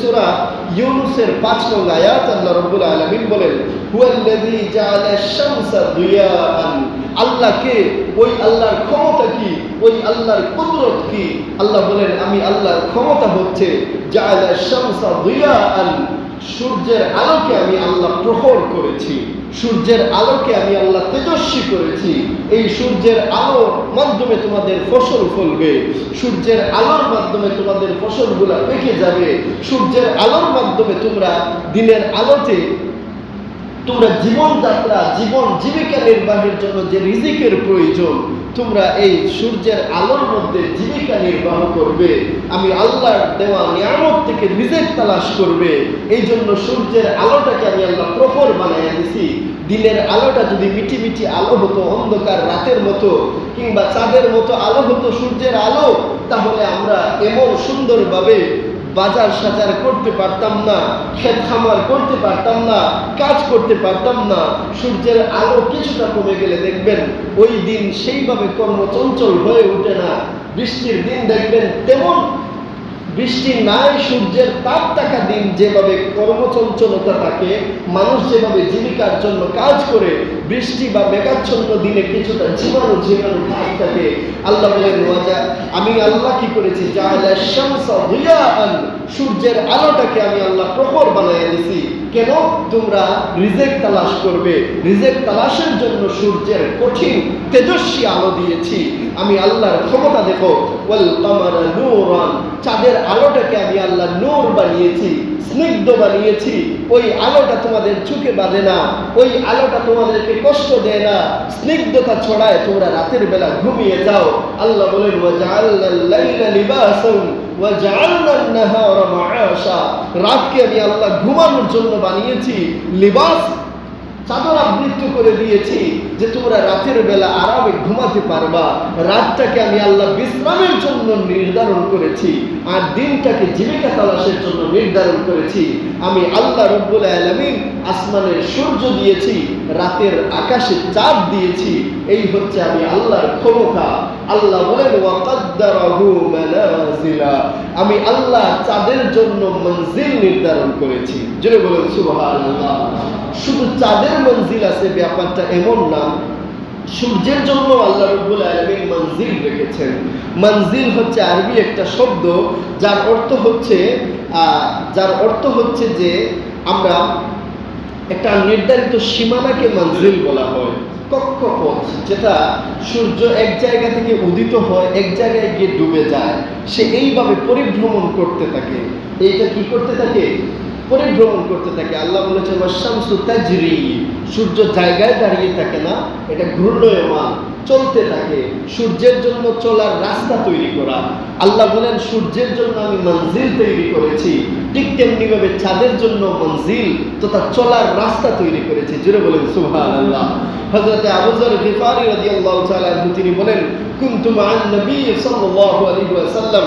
সূরা ইউনুসের পাঁচ নং আয়াত আল্লাহ রব্বুল আলমিন বলেন, হুয়াল্লাযী জাআলা শামসা ওই আল্লাহর ক্ষমতা কি? ওই আল্লাহর কুদরত কি? আল্লাহ বলেন, আমি আল্লাহর ক্ষমতা হচ্ছে জাআলা শামসা দিয়াআন। সূর্যের আলোকে আমি আল্লাহ প্রখর করেছি। সূর্যের আলোকে আমি আল্লাহ তেজস্বী করেছি। এই সূর্যের আলোর মাধ্যমে তোমাদের ফসল ফলবে। সূর্যের আলোর মাধ্যমে তোমাদের ফসলগুলা পেকে যাবে। সূর্যের আলোর মাধ্যমে তোমরা দিনের আলোতে তোমরা জীবনযাত্রা জীবন জীবিকা নির্বাহের জন্য যে রিজিকের প্রয়োজন, তোমরা এই সূর্যের আলোর মধ্যে জীবিকা নির্বাহ করবে। আমি আল্লাহর দেওয়া নিয়ামত থেকে রিজেক তালাশ করবে। এই জন্য সূর্যের আলোটাকে আমি আল্লাহ প্রখর বানাইয়া দিছি। দিনের আলোটা যদি মিটি মিটি আলো হতো, অন্ধকার রাতের মতো কিংবা চাঁদের মতো আলো হতো সূর্যের আলো, তাহলে আমরা এমন সুন্দরভাবে বাজার সাজার করতে পারতাম না ক্ষেত খামার করতে পারতাম না, কাজ করতে পারতাম না, সূর্যের আলো কিছুটা কমে গেলে দেখবেন ওই দিন সেইভাবে কর্মচঞ্চল হয়ে ওঠে না। বৃষ্টির দিন দেখবেন তেমন বৃষ্টি নাই, সূর্যের তাপ থাকা দিন যেভাবে কর্মচঞ্চলতা থাকে, মানুষ যেভাবে জীবিকার জন্য কাজ করে, বৃষ্টি বা মেঘাচ্ছন্ন দিনে কিছুটা জীবাণু জীবাণু ভাগ থাকে। আল্লাহ বলেন আমি আল্লাহ কি করেছি? যা সূর্যের আলোটাকে আমি আল্লাহ প্রখর বানাইয়া দিছি। কেন? তোমরা রিজেক তালাশ করবে। রিজেক তালাশের জন্য সূর্যের কঠিন তেজস্বী আলো দিয়েছি। আমি আল্লাহর ক্ষমতা দেখো। ওয়াল কামারা নূরান। চাঁদের আলোটাকে আমি আল্লাহ নূর বানিয়েছি, স্নিগ্ধ বানিয়েছি। ওই আলোটা তোমাদের চোখে বাঁধে না। ওই আলোটা তোমাদেরকে কষ্ট দেয় না। স্নিগ্ধতা ছড়ায় তোমরা রাতের বেলা ঘুমিয়ে যাও। আল্লাহ বলেন ওয়াজআলনাল লাইলা লিবাসান। রাতকে আমি আল্লাহ ঘুমানোর জন্য বানিয়েছি, লিবাস, চাদর আবৃত্ত করে দিয়েছি যে তোমরা রাতের বেলা আরামে ঘুমাতে পারবা। রাতটাকে আমি আল্লাহ বিশ্রামের জন্য নির্ধারণ করেছি আর দিনটাকে জীবিকা তালাশের জন্য নির্ধারণ করেছি। আমি আল্লাহ রব্বুল আলমিন আসমানের সূর্য দিয়েছি, রাতের আকাশে চাঁদ দিয়েছি এই হচ্ছে আমি আল্লাহর ক্ষমতা। আল্লাহ বলেন আমি আল্লাহ চাঁদের জন্য মঞ্জিল নির্ধারণ করেছি। জোরে বলেন, সুবহানাল্লাহ। শুধু চাঁদের মঞ্জিল আছে, ব্যাপারটা এমন না। সূর্যের জন্য আল্লাহ রব্বুল আলমিন মঞ্জিল রেখেছেন। মঞ্জিল হচ্ছে আরবি একটা শব্দ, যার অর্থ হচ্ছে যার অর্থ হচ্ছে যে আমরা একটা নির্ধারিত সীমানাকে মঞ্জিল বলা হয়। কক্ষপথ, যেটা সূর্য এক জায়গা থেকে উদিত হয়, এক জায়গায় গিয়ে ডুবে যায়, সে এইভাবে পরিভ্রমণ করতে থাকে। এইটা কি করতে থাকে? পরিভ্রমণ করতে থাকে। আল্লাহ বলেছেন শামসু তাজরি সূর্য জায়গায় দাঁড়িয়ে থাকে না, এটা ঘূর্ণয়মান, চলতে থাকে। সূর্যের জন্য চলার রাস্তা তৈরি করা। আল্লাহ বলেন, সূর্যের জন্য আমি মঞ্জিল তৈরি করেছি। ঠিক তেমনিভাবে চাঁদের জন্য মঞ্জিল তথা চলার রাস্তা তৈরি করেছি। জুড়ে বলেন সুবহান আল্লাহ হজরতে আবুজর গিফারি তাআলা আনহু, তিনি বলেন, কুনতু মা'আন নবী সাল্লাল্লাহু আলাইহি ওয়াসাল্লাম।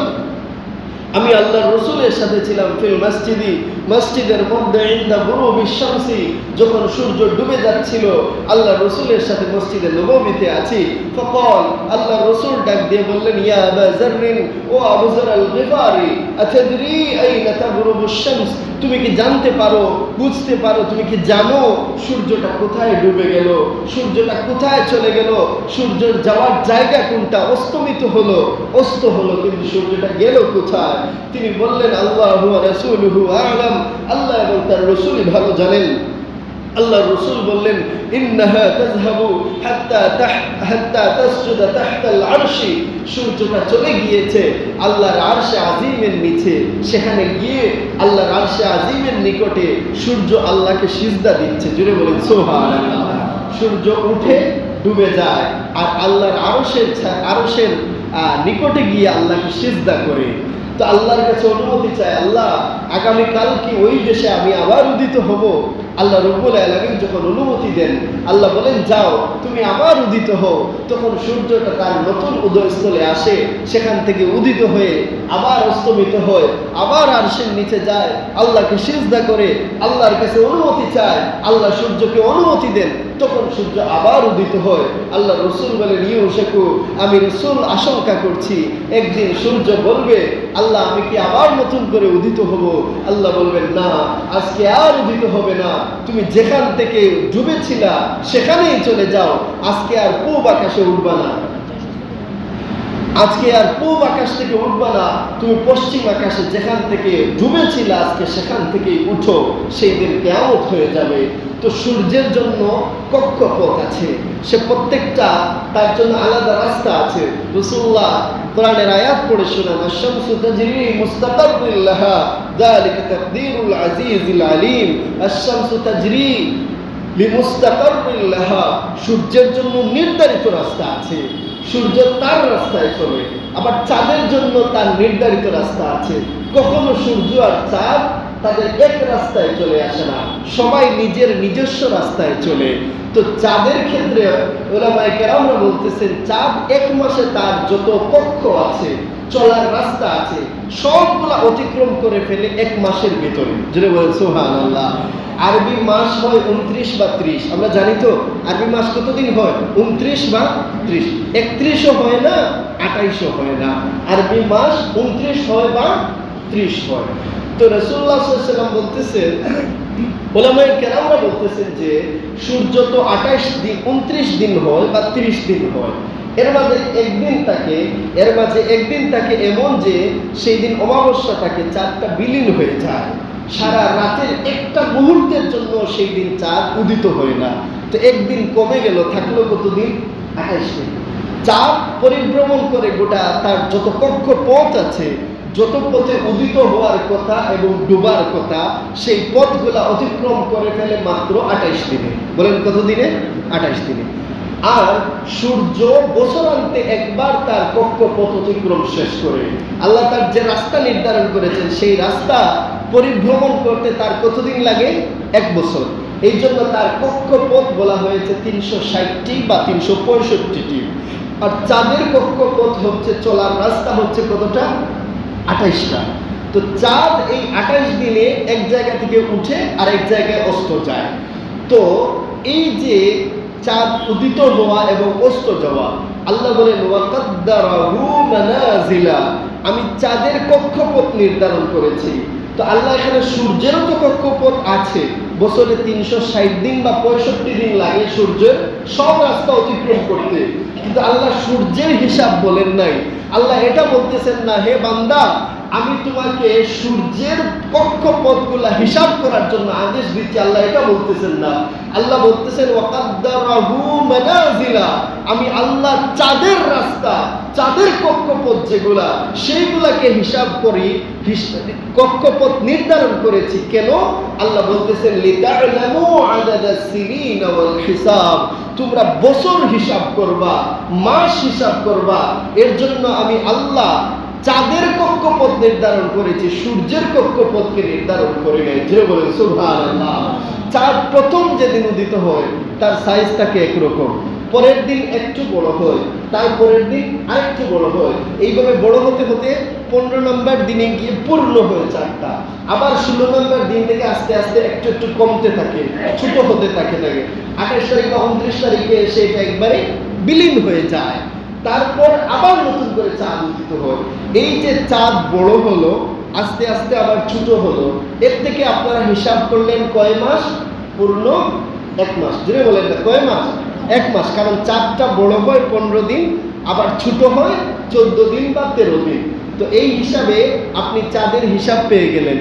আমি আল্লাহ রসুলের সাথে ছিলাম ফিল মসজিদি। মসজিদের মধ্যে ইন্দা গুরুবি শামসি, যখন সূর্য ডুবে যাচ্ছিল, আল্লাহ রসুলের সাথে মসজিদে নবমীতে আছি। ফকল, আল্লাহ রসুল ডাক দিয়ে বললেন, ইয়া আবা জাররিন, ও আবু জার আল গিফারি, আতাদরি আইনা তাগরুবু শামস? তুমি কি জানতে পারো, বুঝতে পারো, তুমি কি জানো সূর্যটা কোথায় ডুবে গেল? সূর্যটা কোথায় চলে গেল? সূর্যের যাওয়ার জায়গা কোনটা? অস্তমিত হলো। অস্ত হলো, কিন্তু সূর্যটা গেল কোথায়? তিনি বললেন, আল্লাহ রসুলহু আলাম আল্লাহ এবং তার রসুলই ভালো জানেন। আল্লাহ রসুল বললেন, ইন্নাহা তাযহাবু হাত্তা হাত্তা তাসজুদা তাহতাল আরশি। সূর্যটা চলে গিয়েছে আল্লাহর আরশে আজিমের নিচে। সেখানে গিয়ে আল্লাহর আরশে আজিমের নিকটে সূর্য আল্লাহকে সিজদা দিচ্ছে। জুড়ে বলেন, সুবহানাল্লাহ। সূর্য উঠে ডুবে যায় আর আল্লাহর আরশের আরশের নিকটে গিয়ে আল্লাহকে সিজদা করে। তো আল্লাহর কাছে অনুমতি চায়, আল্লাহ আগামীকাল কি ওই দেশে আমি আবার উদিত হব? আল্লাহ রব্বুল আলমিন যখন অনুমতি দেন, আল্লাহ বলেন, যাও, তুমি আবার উদিত হও। তখন সূর্যটা তার নতুন উদয়স্থলে আসে, সেখান থেকে উদিত হয়ে আবার অস্তমিত হয়, আবার আরশের নিচে যায়, আল্লাহকে সিজদা করে, আল্লাহর কাছে অনুমতি চায়, আল্লাহ সূর্যকে অনুমতি দেন। তখন সূর্য আবার উদিত হয়। আল্লাহ রসুল বলেন ইউ শেখু, আমি রসুল আশঙ্কা করছি। একদিন সূর্য বলবে, আল্লাহ, আমি কি আবার নতুন করে উদিত হব? আল্লাহ বলবেন, না, আজকে আর উদিত হবে না। তুমি যেখান থেকে ডুবেছিলা, সেখানেই চলে যাও। আজকে আর পূব আকাশে উঠবা না। আজকে আর পূব আকাশ থেকে উঠবা না। তুমি পশ্চিম আকাশে যেখান থেকে ডুবেছিলে, আজকে সেখান থেকেই উঠো। সেই দিন কেমত হয়ে যাবে। তো সূর্যের জন্য কক্ষপথ আছে। সে প্রত্যেকটা তার জন্য আলাদা রাস্তা আছে। রসুল্লাহ কোরআনের আয়াত পড়ে শোনান আশামসু তাজরি মুস্তাকাররিল লাহা যালিকা তাকদীরুল আজিজিল আলিম। আশামসু তাজরি লিমুস্তাকাররিল সূর্যের জন্য নির্ধারিত রাস্তা আছে। সূর্য তার রাস্তায় চলে, আবার চাঁদের জন্য তার নির্ধারিত রাস্তা আছে। কখনো সূর্য আর চাঁদ তাদের এক রাস্তায় চলে আসে না। সবাই নিজের নিজস্ব রাস্তায় চলে। তো চাঁদের ক্ষেত্রে ওলামায় কেরামরা বলতেছেন, চাঁদ এক মাসে তার যত পক্ষ আছে, চলার রাস্তা আছে, সবগুলা অতিক্রম করে ফেলে এক মাসের ভিতরে। যেটা বলেন সোহান আল্লাহ আরবি মাস হয় উনত্রিশ বা ত্রিশ। আমরা জানি তো, আরবি মাস কতদিন হয়? উনত্রিশ বা ত্রিশ। একত্রিশও হয় না আঠাইশও হয় না। আরবি মাস উনত্রিশ হয় বা ত্রিশ হয়। তো রসুল্লাহ সাল্লাম বলতেছেন ওলামাই কেরামরা বলতেছেন যে সূর্য তো আঠাইশ দিন, উনত্রিশ দিন হয় বা ত্রিশ দিন হয়। এর মাঝে একদিন তাকে, এর মাঝে একদিন তাকে এমন যে সেই দিন অমাবস্যা তাকে চারটা বিলীন হয়ে যায়। সারা রাতের একটা মুহূর্তের জন্য সেই দিন চাঁদ উদিত হয় না। তো একদিন কমে গেল, থাকল কতদিন? আঠাইশ দিন। চাঁদ পরিভ্রমণ করে গোটা তার যত কক্ষ পথ আছে যত পথে উদিত হওয়ার কথা এবং ডুবার কথা, সেই পথগুলা অতিক্রম করে ফেলে মাত্র আঠাইশ দিনে। বলেন কত দিনে আঠাইশ দিনে। আর সূর্য বছরান্তে একবার তার কক্ষপথ অতিক্রম শেষ করে। আল্লাহ তার যে রাস্তা নির্ধারণ করেছেন, সেই রাস্তা পরিভ্রমণ করতে তার কতদিন লাগে? এক বছর। এই জন্য তার কক্ষপথ বলা হয়েছে তিনশো ষাটটি বা তিনশো পঁয়ষট্টিটি। আর চাঁদের কক্ষপথ হচ্ছে, চলার রাস্তা হচ্ছে কতটা? আঠাইশটা। তো চাঁদ এই আঠাইশ দিনে এক জায়গা থেকে উঠে আর এক জায়গায় অস্ত যায়। তো এই যে চাঁদ উদিত হওয়া এবং অস্ত যাওয়া, আল্লাহ বলেন আমি চাঁদের কক্ষপথ নির্ধারণ করেছি। তো আল্লাহ এখানে সূর্যেরও তো কক্ষপথ আছে। বছরে তিনশো ষাট দিন বা পঁয়ষট্টি দিন লাগে সূর্যের সব রাস্তা অতিক্রম করতে। কিন্তু আল্লাহ সূর্যের হিসাব বলেন নাই। আল্লাহ এটা বলতেছেন না, হে বান্দা, আমি তোমাকে সূর্যের কক্ষপথগুলা হিসাব করার জন্য আদেশ দিচ্ছি। আল্লাহ এটা বলতেছেন না। আল্লাহ বলতেছেন আমি আল্লাহ চাঁদের রাস্তা, চাঁদের কক্ষপথ যেগুলা, সেইগুলাকে হিসাব করি কক্ষপথ নির্ধারণ করেছি। কেন? আল্লাহ বলতেছেন হিসাব। তোমরা বছর হিসাব করবা, মাস হিসাব করবা। এর জন্য আমি আল্লাহ চাঁদের কক্ষপথ নির্ধারণ করেছি, সূর্যের কক্ষপথকে নির্ধারণ করে নেই। যে চাঁদ প্রথম যেদিন উদিত হয়, তার সাইজ থাকে একরকম। পরের দিন একটু বড় হয় তারপরের দিন আরেকটু বড় হয়। এইভাবে বড় হতে হতে পনেরো নম্বর দিনে গিয়ে পূর্ণ হয়ে চারটা আবার ষোলো নম্বর দিন থেকে আস্তে আস্তে একটু একটু কমতে থাকে, ছোট হতে থাকে থাকে আঠাশ তারিখ বা উনত্রিশ তারিখে এসে এটা একবারে বিলীন হয়ে যায়। তারপর আবার নতুন করে চাঁদ উদিত হয়। এই যে চাঁদ বড় হলো, আস্তে আস্তে আবার ছোট হলো, এর থেকে আপনারা হিসাব করলেন কয় মাস? পূর্ণ এক মাস। জুড়ে বলেন না, কয় মাস? এক মাস, কারণ চাঁদটা বড় হয় পনেরো দিন, আবার ছোট হয় চোদ্দ দিন বা তেরো দিন। তো এই হিসাবে আপনি চাঁদের হিসাব পেয়ে গেলেন।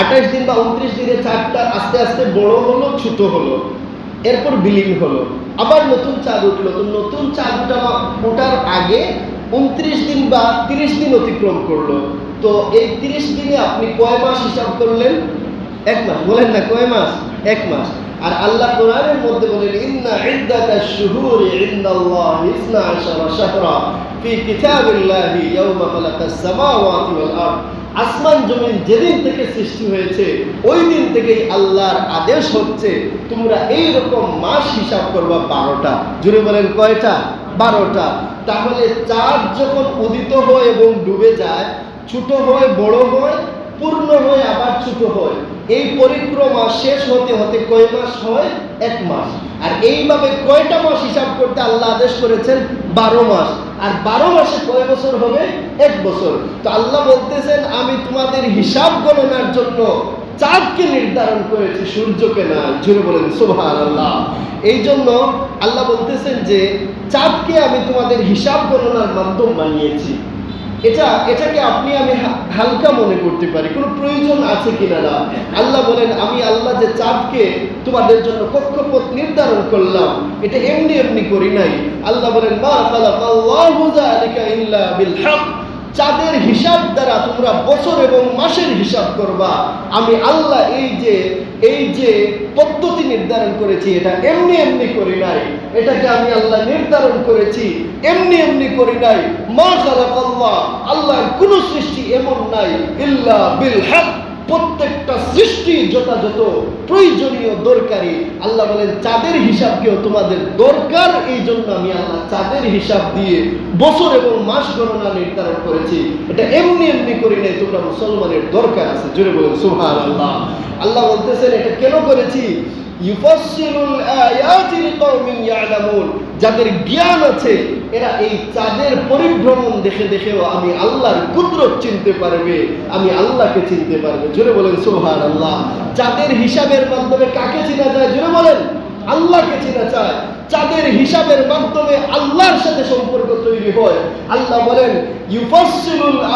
আঠাশ দিন বা উনত্রিশ দিনে চাঁদটা আস্তে আস্তে বড় হলো, ছোট হলো, এরপর বিলীন হলো। আবার নতুন চাঁদ উঠল। তো নতুন চাঁদ উঠা ওঠার আগে উনত্রিশ দিন বা তিরিশ দিন অতিক্রম করল। তো এই তিরিশ দিনে আপনি কয় মাস হিসাব করলেন? এক মাস। বলেন না, কয় মাস? এক মাস। আর আল্লাহ কোরআনের মধ্যে বলেন, ইন্না ইদ্দাতাশ শুহুরি ইনদাল্লাহ ইসনা আশারা শাহরা ফি কিতাবিল্লাহি ইয়াওমা খালাকাস সামাওয়াতি ওয়াল আরদ। আসমান জমিন যেদিন থেকে সৃষ্টি হয়েছে, ওই দিন থেকেই আল্লাহর আদেশ হচ্ছে, তোমরা এই রকম মাস হিসাব করবা বারোটা। জুড়ে বলেন, কয়টা? বারোটা। তাহলে চাঁদ যখন উদিত হয় এবং ডুবে যায়, ছোট হয়, বড় হয়, পূর্ণ হয়, আবার ছোট হয়। এই পরিক্রমা শেষ হতে হতে কয় মাস হয়? এক মাস। আর এইভাবে কয়টা মাস হিসাব করতে আল্লাহ আদেশ করেছেন? বারো মাস। আর বারো মাসে কয় বছর হবে? এক বছর। তো আল্লাহ বলতেছেন, আমি তোমাদের হিসাব গণনার জন্য চাঁদকে নির্ধারণ করেছি, সূর্যকে না। জুড়ে বলেন সুবহান আল্লাহ এই জন্য আল্লাহ বলতেছেন যে, চাঁদকে আমি তোমাদের হিসাব গণনার মাধ্যম বানিয়েছি। এটা, এটাকে আপনি আমি হালকা মনে করতে পারি। কোনো প্রয়োজন আছে কিনা না। আল্লাহ বলেন, আমি আল্লাহ যে চাঁদকে তোমাদের জন্য কক্ষপথ নির্ধারণ করলাম, এটা এমনি এমনি করি নাই। আল্লাহ বলেন চাঁদের হিসাব দ্বারা তোমরা বছর এবং মাসের হিসাব করবা। আমি আল্লাহ এই যে এই যে পদ্ধতি নির্ধারণ করেছি, এটা এমনি এমনি করি নাই। এটাকে আমি আল্লাহ নির্ধারণ করেছি, এমনি এমনি করি নাই। মা আল্লাহ আল্লাহর কোন সৃষ্টি এমন নাই, ইল্লা বিল হক। প্রত্যেকটা সৃষ্টি যথাযথ, প্রয়োজনীয়, দরকারি। আল্লাহ বলেন, চাঁদের হিসাবকেও তোমাদের দরকার। এই জন্য আমি আল্লাহ চাঁদের হিসাব দিয়ে বছর এবং মাস গণনা নির্ধারণ করেছি। এটা এমনি এমনি করি নাই, তোমরা মুসলমানের দরকার আছে। জুড়ে বলেন সুহান আল্লাহ আল্লাহ বলতেছেন, এটা কেন করেছি? যাদের জ্ঞান আছে এরা এই চাঁদের পরিভ্রমণ দেখে দেখেও আমি আল্লাহর কুদরত চিনতে পারবে, আমি আল্লাহকে চিনতে পারবে। জোরে বলেন সুবহান আল্লাহ চাঁদের হিসাবের মাধ্যমে কাকে চিনা যায়? জোরে বলেন, আল্লাহকে চেনা চায় চাঁদের হিসাবের মাধ্যমে আল্লাহর সাথে সম্পর্ক তৈরি হয়। আল্লাহ বলেন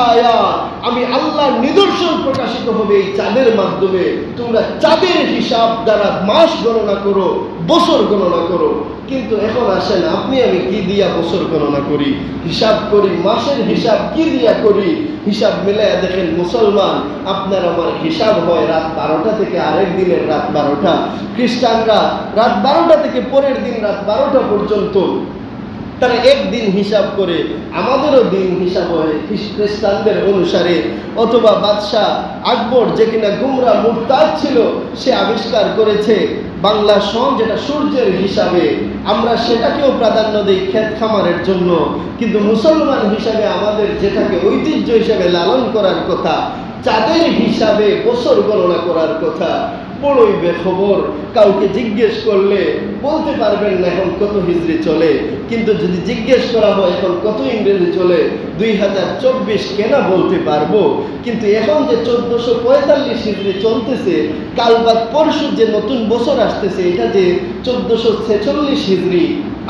আয়াত আমি আল্লাহর নিদর্শন প্রকাশিত হবে এই চাঁদের মাধ্যমে। তোমরা চাঁদের হিসাব দ্বারা মাস গণনা করো, বছর গণনা করো। কিন্তু এখন আসেন আপনি আমি কি দিয়া বছর গণনা করি? হিসাব করি, মাসের হিসাব কি দিয়া করি? হিসাব মিলাইয়া দেখেন মুসলমান, আপনার আমার হিসাব হয় রাত বারোটা থেকে আরেক দিনের রাত বারোটা। খ্রিস্টানরা রাত বারোটা থেকে পরের দিন রাত বারোটা পর্যন্ত তারা একদিন হিসাব করে, আমাদেরও দিন হিসাব হয় খ্রিস্টানদের অনুসারে। অথবা বাদশাহ আকবর যে কিনা গুমরা মুরতাদ ছিল, সে আবিষ্কার করেছে বাংলা সন যেটা সূর্যের হিসাবে। আমরা সেটাকেও প্রাধান্য দিই ক্ষেত খামারের জন্য। কিন্তু মুসলমান হিসাবে আমাদের যেটাকে ঐতিহ্য হিসাবে লালন করার কথা, চাঁদের হিসাবে বছর গণনা করার কথা বড়ই বেখবর কাউকে জিজ্ঞেস করলে বলতে পারবেন না এখন কত হিজড়ি চলে। কিন্তু যদি জিজ্ঞেস করা হয় এখন কত ইংরেজি চলে, দুই হাজার চব্বিশ কেনা বলতে পারব। কিন্তু এখন যে চোদ্দশো পঁয়তাল্লিশ হিজড়ি চলতেছে কাল বাদ পরশু যে নতুন বছর আসতেছে, এটা যে চোদ্দশো ছেচল্লিশ হিজড়ি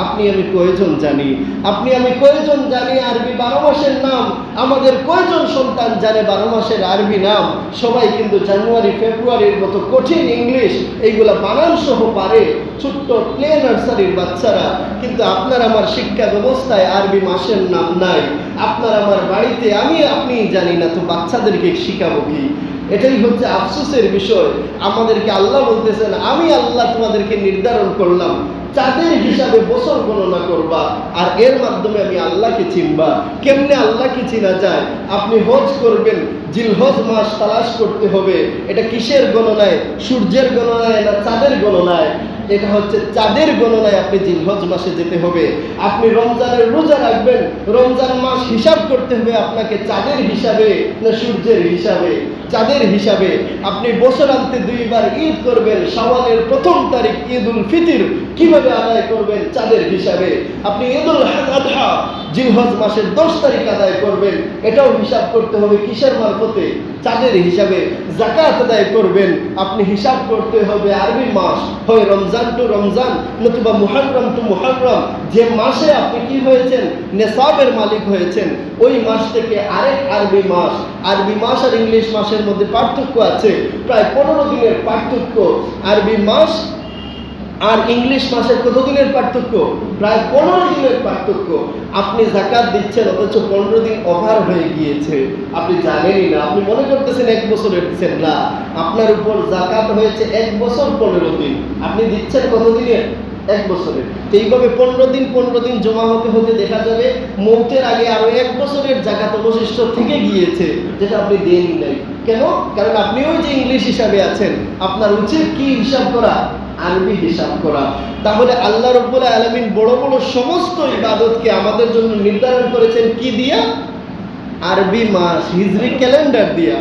আপনি আমি কয়জন জানি? আপনি আমি কয়জন জানি আরবি বারো মাসের নাম? আমাদের কয়জন সন্তান জানে বারো মাসের আরবি নাম? সবাই কিন্তু জানুয়ারি, ফেব্রুয়ারির মতো কঠিন ইংলিশ এইগুলা বানান সহ পারে। ছোট্ট প্লে নার্সারির বাচ্চারা। কিন্তু আপনার আমার শিক্ষা ব্যবস্থায় আরবি মাসের নাম নাই। আপনার আমার বাড়িতে আমি আপনি জানি না, তো বাচ্চাদেরকে শিখাবো কি? এটাই হচ্ছে আফসোসের বিষয়। আমাদেরকে আল্লাহ বলতেছেন, আমি আল্লাহ তোমাদেরকে নির্ধারণ করলাম, চাঁদের হিসাবে বছর গণনা করবা, আর এর মাধ্যমে আমি আল্লাহকে চিনবা। কেমনে আল্লাহকে চিনা যায়? আপনি হজ করবেন, জিলহজ মাস তালাশ করতে হবে। এটা কিসের গণনায়? সূর্যের গণনায় না চাঁদের গণনায়? এটা হচ্ছে চাঁদের গণনায় আপনি জিলহজ মাসে যেতে হবে। আপনি রমজানের রোজা রাখবেন, রমজান মাস হিসাব করতে হবে আপনাকে চাঁদের হিসাবে না সূর্যের হিসাবে। চাঁদের হিসাবে আপনি বছর আনতে দুইবার ঈদ করবেন, শাওয়ালের প্রথম তারিখ ঈদ উল ফিতির কীভাবে আদায় করবেন চাঁদের হিসাবে? আপনি ঈদ উল আদহা জিলহজ মাসের দশ তারিখ আদায় করবেন, এটাও হিসাব করতে হবে কিসের মারফতে? চাঁদের হিসাবে জাকাত আদায় করবেন, আপনি হিসাব করতে হবে আরবি মাস, হয় রমজান টু রমজান, নতুবা মুহরম টু মুহরম যে মাসে আপনি কি হয়েছেন? নেশাবের মালিক হয়েছেন। ওই মাস থেকে আরেক আরবি মাস। আরবি মাস আর ইংলিশ মাসের মধ্যে পার্থক্য আছে। প্রায় পনেরো দিনের পার্থক্য। আরবি মাস আর ইংলিশ মাসের কত দিনের পার্থক্য? প্রায় পনেরো দিনের পার্থক্য। আপনি জাকাত দিচ্ছেন, অথচ পনেরো দিন ওভার হয়ে গিয়েছে। আপনি জানেনই না, আপনি মনে করতেছেন এক বছর দিচ্ছেন না। আপনার উপর জাকাত হয়েছে এক বছর পনেরো দিন। আপনি দিচ্ছেন কত দিনের এক বছরের। এইভাবে পনেরো দিন পনেরো দিন জমা হতে হতে দেখা যাবে, মৌতের আগে আরও এক বছরের জাকাত অবশিষ্ট থেকে গিয়েছে, যেটা আপনি দেনই নাই। কেন? কারণ আপনিও যে ইংলিশ হিসাবে আছেন, আপনার উচিত কি হিসাব করা? আরবি হিসাব করা। তাহলে আল্লাহ রব্বুল আলমিন বড় বড় সমস্ত ইবাদতকে আমাদের জন্য নির্ধারণ করেছেন কি দিয়া? আরবি মাস, হিজরি ক্যালেন্ডার দিয়া।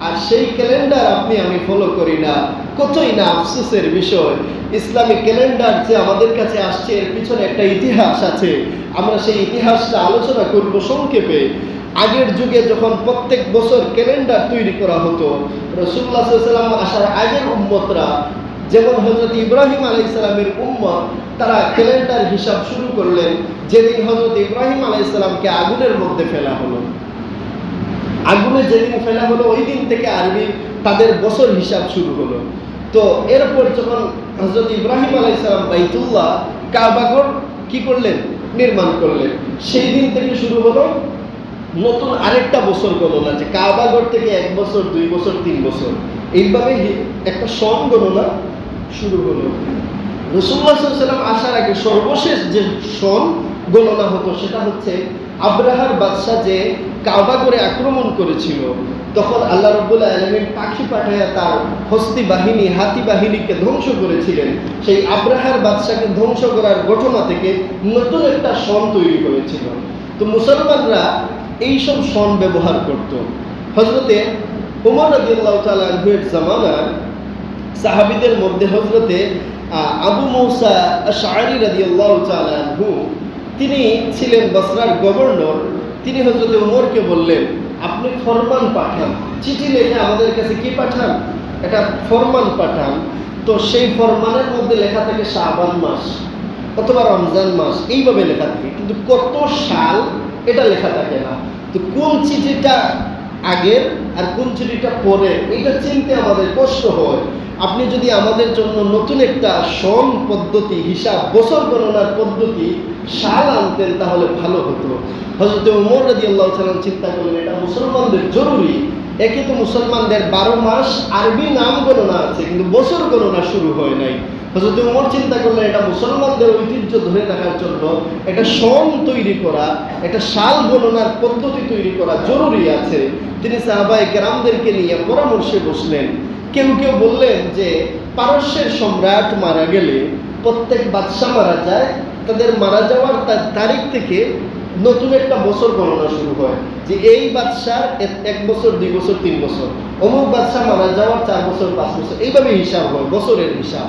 আর সেই ক্যালেন্ডার আপনি, আমি ফলো করি না। কতই না আফসোসের বিষয়। ইসলামিক ক্যালেন্ডার যে আমাদের কাছে আসছে, এর পিছনে একটা ইতিহাস আছে। আমরা সেই ইতিহাসটা আলোচনা করব সংক্ষেপে। আগের যুগে যখন প্রত্যেক বছর ক্যালেন্ডার তৈরি করা হতো রসুল্লাহ সাল্লাম আসার আগের উম্মতরা যেমন হজরত ইব্রাহিম আলাই ইসলামের উম্মত, তারা ক্যালেন্ডার হিসাব শুরু করলেন, যেদিন হজরত ইব্রাহিম আলাই ইসলামকে আগুনের মধ্যে ফেলা হলো। আগুনে যেদিন ফেলা হলো, ওই দিন থেকে আরবি তাদের বছর হিসাব শুরু হলো। তো এরপর যখন হজরত ইব্রাহিম আলাই ইসলাম বাইতুল্লাহ কাবাগর কি করলেন? নির্মাণ করলেন। সেই দিন থেকে শুরু হলো নতুন আরেকটা বছর গণনা, যে কাবাগর থেকে এক বছর, দুই বছর, তিন বছর। এইভাবে একটা সন গণনা শুরু হলো। রসুল্লাহ সাল্লাম আসার আগে সর্বশেষ যে সন গণনা হতো, সেটা হচ্ছে আব্রাহার বাদশাহ যে কাবা করে আক্রমণ করেছিল। তখন আল্লাহ রব্বুল আলমিন পাখি পাঠাইয়া তার হস্তি বাহিনী, হাতি বাহিনীকে ধ্বংস করেছিলেন। সেই আব্রাহার বাদশাকে ধ্বংস করার ঘটনা থেকে নতুন একটা সন তৈরি হয়েছিল। তো মুসলমানরা এইসব সন ব্যবহার করত। হজরতে উমর রাদিয়াল্লাহু তাআলা আনহুর জামানায় সাহাবিদের মধ্যে হজরতে আবু মৌসা শাহরি তাআলা আনহু, তিনি ছিলেন বসরার গভর্নর। তিনি হজরতে উমরকে বললেন, আপনি ফরমান পাঠান। চিঠি লিখে আমাদের কাছে কি পাঠান? একটা ফরমান পাঠান। তো সেই ফরমানের মধ্যে লেখা থাকে শাবান মাস অথবা রমজান মাস। এইভাবে লেখা থাকে। কিন্তু কত সাল এটা লেখা থাকে না। তো কোন চিঠিটা আগের আর কোন চিঠিটা পরে এটা চিনতে আমাদের কষ্ট হয়। আপনি যদি আমাদের জন্য নতুন একটা সন পদ্ধতি, হিসাব, বছর গণনার পদ্ধতি, সাল আনতেন, তাহলে ভালো হতো। হজরত উমর রাজি আল্লাহ সালাম চিন্তা করলেন, এটা মুসলমানদের জরুরি। একে তো মুসলমানদের বারো মাস আরবি নাম গণনা আছে, কিন্তু বছর গণনা শুরু হয় নাই। হজরত উমর চিন্তা করলেন, এটা মুসলমানদের ঐতিহ্য ধরে রাখার জন্য একটা সন তৈরি করা, একটা সাল গণনার পদ্ধতি তৈরি করা জরুরি আছে। তিনি সাহাবাই গ্রামদেরকে নিয়ে পরামর্শে বসলেন। কেউ কেউ বললেন যে পারস্যের সম্রাট মারা গেলে প্রত্যেক বাদশাহ মারা যায়, তাদের মারা যাওয়ার তা- তারিখ থেকে নতুন একটা বছর গণনা শুরু হয় যে এই বাদশার এক বছর, দুই বছর, তিন বছর। অমুক বাদশাহ মারা যাওয়ার চার বছর, পাঁচ বছর এইভাবে হিসাব হয়, বছরের হিসাব।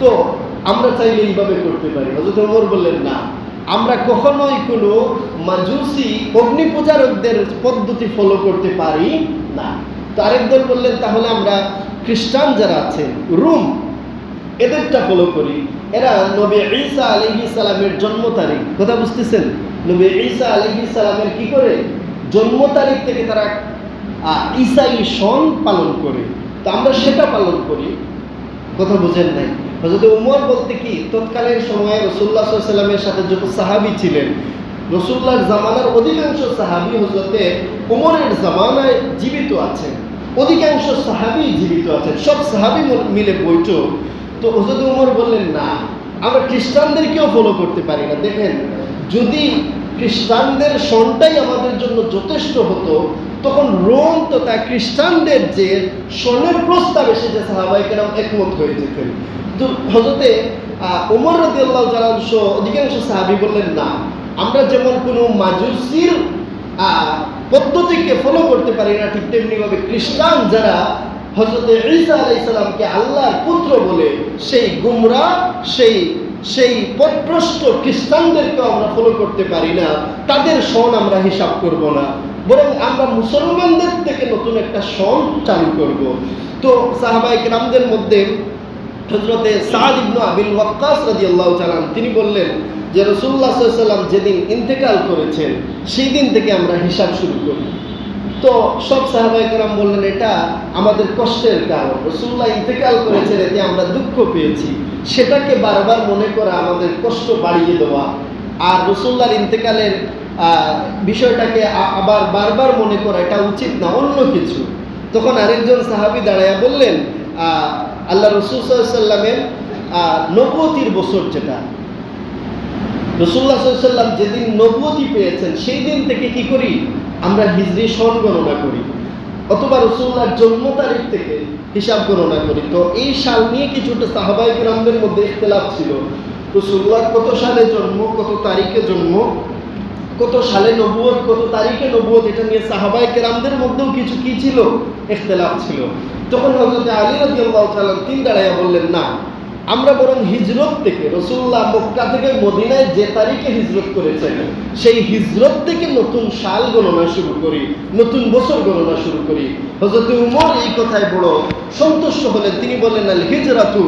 তো আমরা চাইলে এইভাবে করতে পারি। হজরত ওমর বললেন, না, আমরা কখনোই কোনো মাজুসি অগ্নি পূজারকদের পদ্ধতি ফলো করতে পারি না। তো আরেক দল বললেন, তাহলে আমরা খ্রিস্টান যারা আছেন, রুম, এদেরটা ফলো করি। এরা নবী ঈসা আলাইহিস সালামের জন্ম তারিখ। কথা বুঝতেছেন? নবী ঈসা আলাইহিস সালামের কি করে? জন্ম তারিখ থেকে তারা ঈসাই সন পালন করে। তো আমরা সেটা পালন করি। কথা বুঝেন নাই? হজরত উমর বলতে কি, তৎকালীন সময়ে রসুল্লাহ সাল্লামের সাথে যত সাহাবি ছিলেন রসুল্লাহর জামানার অধিকাংশ সাহাবি হজরতে উমরের জামানায় জীবিত আছেন। অধিকাংশ সাহাবি জীবিত আছেন। সব সাহাবি মিলে বৈঠক। তো হজরত উমর বললেন, না, আমরা খ্রিস্টানদেরকেও ফলো করতে পারি না। দেখেন, যদি খ্রিস্টানদের সনটাই আমাদের জন্য যথেষ্ট হতো, তখন রোম তো তা খ্রিস্টানদের যে স্বর্ণের প্রস্তাব এসেছে সাহাবাই কেরাম একমত হয়ে যেতেন। তো হজরতে ওমর রদি আল্লাহ জালাংশ অধিকাংশ সাহাবি বললেন, না আমরা যেমন কোনো মাজুসির পদ্ধতিকে ফলো করতে পারি না, ঠিক তেমনিভাবে খ্রিস্টান যারা হজরতে ঈসা আলাইসালামকে আল্লাহর পুত্র বলে, সেই গুমরা, সেই সেই পথভ্রষ্ট খ্রিস্টানদেরকেও আমরা ফলো করতে পারি না, তাদের সন আমরা হিসাব করব না। বরং আমরা মুসলমানদের থেকে নতুন একটা সন চালু করব। তো সাহাবাই রামদের মধ্যে হজরতে সাদ ইবনু আবিল ওয়াক্কাস রাদিয়াল্লাহু তাআলা তিনি বললেন যে রসুল্লাহ সাল্লাম যেদিন ইন্তেকাল করেছেন সেই দিন থেকে আমরা হিসাব শুরু করি। তো সব সাহাবাই কারাম বললেন এটা আমাদের কষ্টের কারণ। রসুল্লাহ ইন্তেকাল করেছেন এতে আমরা দুঃখ পেয়েছি। সেটাকে বারবার মনে করা আমাদের কষ্ট বাড়িয়ে দেওয়া। আর রসুল্লাহর ইন্তেকালের বিষয়টাকে আবার বারবার মনে করা এটা উচিত না অন্য কিছু। তখন আরেকজন সাহাবি দাঁড়ায়া বললেন আল্লাহ রসুল সাল্লামের আহ, নবুয়তির বছর যেটা রসুল্লাহ সাল্লাম যেদিন নবুয়তি পেয়েছেন সেই দিন থেকে কি করি? আমরা হিজরি সন গণনা করি। অথবা রসুল্লাহর জন্ম তারিখ থেকে হিসাব গণনা করি। তো এই সাল নিয়ে কিছুটা সাহাবাই গ্রামদের মধ্যে ইখতলাফ ছিল। রসুল্লাহ কত সালে জন্ম, কত তারিখে জন্ম, কত সালে নবুয়ত, কত তারিখে নবুয়ত, এটা নিয়ে সাহাবাই কেরামদের মধ্যেও কিছু কি ছিল? ইখতলাফ ছিল। তখন হজরত আলী রাজি আল্লাহ তিন দাঁড়াইয়া বললেন, না আমরা বরং হিজরত থেকে রসুল্লাহ মক্কা থেকে মদিনায় যে তারিখে হিজরত করেছেন, সেই হিজরত থেকে নতুন সাল গণনা শুরু করি, নতুন বছর গণনা শুরু করি। হজরত উমর এই কথায় বড় সন্তুষ্ট হলেন। তিনি বললেন আল হিজরাতু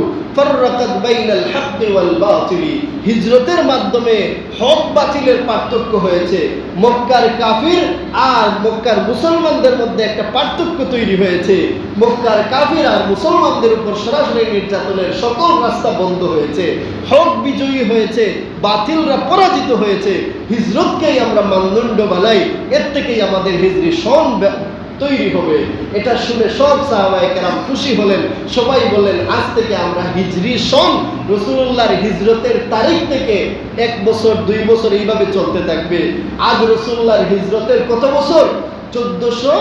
হিজরতের মাধ্যমে হক বাতিলের পার্থক্য হয়েছে। মক্কার কাফির আর মক্কার মুসলমানদের মধ্যে একটা পার্থক্য তৈরি হয়েছে। মক্কার কাফির আর মুসলমানদের উপর সরাসরি নির্যাতনের সকল রাস্তা বন্ধ হয়েছে। হক বিজয়ী হয়েছে, বাতিলরা পরাজিত হয়েছে। হিজরতকেই আমরা মানদণ্ড বানাই এর থেকেই আমাদের হিজরি সন তৈরি হবে। এটা শুনে সব সাহাবাই কেরাম খুশি হলেন। সবাই বললেন, আজ থেকে আমরা হিজরি সন রসুল্লাহর হিজরতের তারিখ থেকে এক বছর, দুই বছর এইভাবে চলতে থাকবে। আজ রসুল্লাহর হিজরতের কত বছর? চোদ্দশো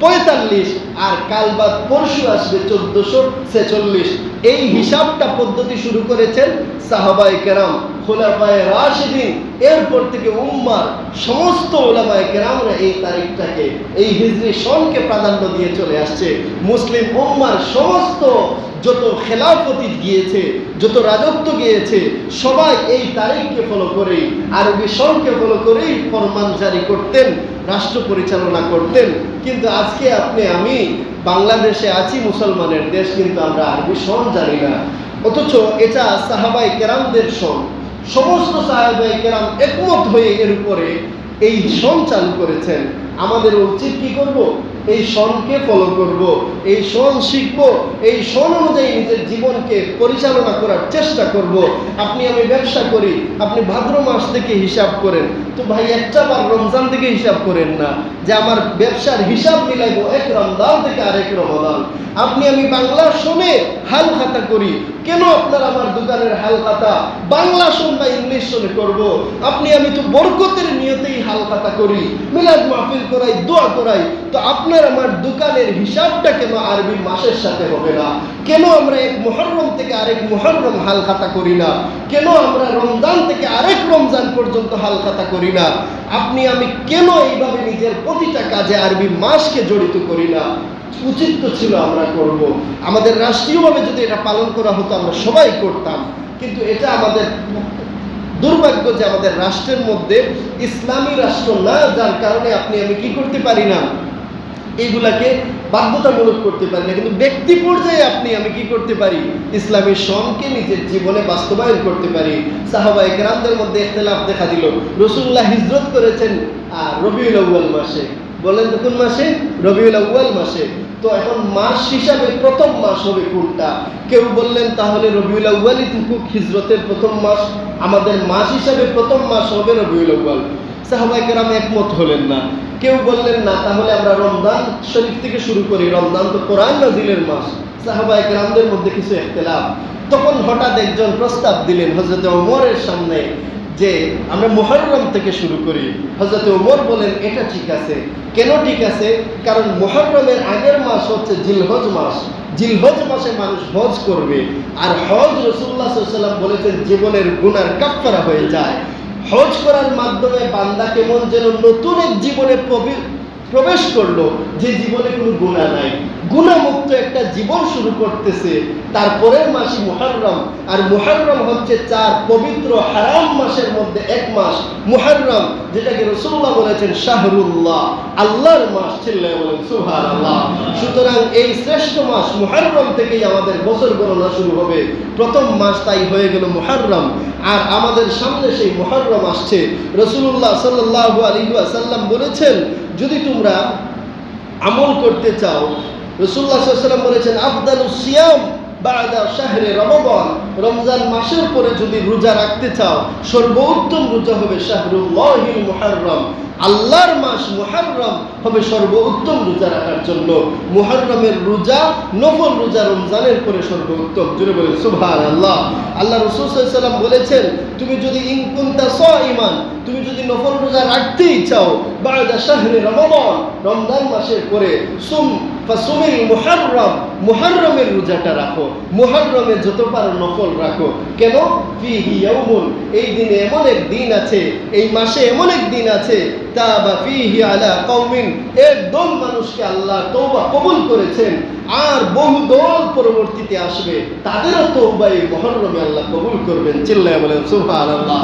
পঁয়তাল্লিশ আর কাল বাদ পরশু আসবে চোদ্দশো ছেচল্লিশ। এই হিসাবটা পদ্ধতি শুরু করেছেন সাহাবাই কেরাম, খোলাফায় রাশিদিন। এরপর থেকে উম্মার সমস্ত ওলামায় কেরামরা এই তারিখটাকে, এই হিজরি সনকে প্রাধান্য দিয়ে চলে আসছে। মুসলিম উম্মার সমস্ত যত খেলাফতি গিয়েছে, যত রাজত্ব গিয়েছে, সবাই এই তারিখকে ফলো করেই, আরবি সনকে ফলো করেই ফরমান জারি করতেন। রাষ্ট্র পরিচালনা করতেন। কিন্তু আজকে আপনি, আমি বাংলাদেশে আছি, মুসলমানের দেশ, কিন্তু আমরা আরবি সন জানি না। অথচ এটা সাহাবাই কেরামদের সন। সমস্ত সাহাবাই কেরাম একমত হয়ে এর উপরে এই সন চালু করেছেন। আমাদের উচিত কি করব? এই সনকে ফলো করব? এই সন শিখব? এই সন অনুযায়ী নিজের জীবনকে পরিচালনা করার চেষ্টা করব। আপনি আমি ব্যবসা করি, আপনি ভাদ্র মাস থেকে হিসাব করেন। তো ভাই, একটা বার রমজান থেকে হিসাব করেন না। যে আমার ব্যবসার হিসাব মিলাইবো এক রমজান থেকে আরেক রমজান। আপনি আমি বাংলা শোনে হাল খাতা করি কেন আপনার আমার দোকানের হাল খাতা বাংলা শোন বা ইংলিশ শোনে করব। আপনি, আমি তো বরকতের নিয়তেই হাল খাতা করি। মিলাদ মাহফিল করাই, দোয়া করাই। তো আপনার আমার দোকানের হিসাবটা কেন আরবি মাসের সাথে হবে না? কেন আমরা এক মুহররম থেকে আরেক মুহররম হাল খাতা করি না? কেন আমরা রমজান থেকে আরেক রমজান পর্যন্ত হাল খাতা করি না? আপনি, আমি কেন এইভাবে নিজের প্রতিটা কাজে আরবি মাসকে জড়িত করি না? উচিত তো ছিল আমরা করব। আমাদের রাষ্ট্রীয়ভাবে যদি এটা পালন করা হতো আমরা সবাই করতাম। কিন্তু এটা আমাদের দুর্ভাগ্য যে আমাদের রাষ্ট্রের মধ্যে ইসলামী রাষ্ট্র না যার কারণে আপনি আমি কি করতে পারি না? এইগুলাকে বাধ্যতামূলক করতে পারি না। কিন্তু ব্যক্তি পর্যায়ে আপনি আমি কি করতে পারি? ইসলামী সনকে নিজের জীবনে বাস্তবায়ন করতে পারি। সাহাবা একরামদের মধ্যে ইখতলাফ দেখা দিল। রসুল্লাহ হিজরত করেছেন আহ, রবিউল আউ্য়াল মাসে। বলেন তো কোন মাসে? রবিউল আউ্য়াল মাসে। তো এখন মাস হিসাবে প্রথম মাস হবে কোনটা? কেউ বললেন তাহলে রবিউল আউ্য়ালই টুকুক, হিজরতের প্রথম মাস। আমাদের মাস হিসাবে প্রথম মাস হবে রবিউল আউ্য়াল। কেরাম একমত হলেন না। কেউ বললেন, না, তাহলে আমরা রমজান শরীফ থেকে শুরু করি। রমজান তো কোরআন নাজিলের মাস। সাহাবাই কেরামদের মধ্যে কিছু একতেলাফ তখন হঠাৎ একজন প্রস্তাব দিলেন হজরত ওমরের সামনে। যে আমরা মোহররম থেকে শুরু করি। হজরত ওমর বলেন, এটা ঠিক আছে। কেন ঠিক আছে? কারণ মোহররমের আগের মাস হচ্ছে জিলহজ মাস। জিলহজ মাসে মানুষ হজ করবে। আর হজ রসুল্লাহ সাল্লাম বলেছেন, জীবনের গুনার কাফারা হয়ে যায়। হজ করার মাধ্যমে বান্দা কেমন যেন নতুন এক জীবনে প্রবি- প্রবেশ করল। যে জীবনে কোনো গুণা নাই। গুণামুক্ত একটা জীবন শুরু করতেছে, তারপরের মাসই মুহাররম। আর মুহাররম হচ্ছে চার পবিত্র হারাম মাসের মধ্যে এক মাস মুহাররম, যেটাকে রসুল্লাহ বলেছেন শাহরুল্লাহ। আল্লাহর মাস চিল্লায় বলেন সুহার আল্লাহ সুতরাং এই শ্রেষ্ঠ মাস মুহাররম থেকেই আমাদের বছর গণনা শুরু হবে। প্রথম মাস তাই হয়ে গেল মুহাররম। আর আমাদের সামনে সেই মুহাররম আসছে। রসুল্লাহ সাল্লাল্লাহু আলাইহি ওয়াসাল্লাম বলেছেন, যদি তোমরা আমল করতে চাও। রসুল্লাহ সাল্লাম বলেছেন আফদালু সিয়াম। বাদা শাহরে রমজান রমজান মাসের পরে যদি রোজা রাখতে চাও, সর্বোত্তম রোজা হবে শাহরুল্লাহিল মুহাররম। আল্লাহর মাস মুহাররম হবে সর্বোত্তম রোজা রাখার জন্য। মুহাররমের রোজা, নফল রোজা রমজানের পরে সর্বোত্তম। জুড়ে বলে সুবহান আল্লাহ আল্লাহ রসুল সাল্লাম বলেছেন, তুমি যদি ইনকুন্তা স ইমান তুমি যদি নফল রোজা রাখতেই চাও, বাদা শাহরে রমজান রমজান মাসের পরে সুম ফাসুমিল রোজাটা রাখো যত পারো রাখো। কেন? ইয়াউমুন, এই দিনে এমন এক দিন আছে, এই মাসে এমন এক দিন আছে তা বা ফিহি আলা একদম মানুষকে আল্লাহ তওবা কবুল করেছেন, আর বহু দল পরবর্তীতে আসবে, তাদেরও তওবা এই মুহররমে আল্লাহ কবুল করবেন, চিল্লায় বলেন, সুবহানাল্লাহ।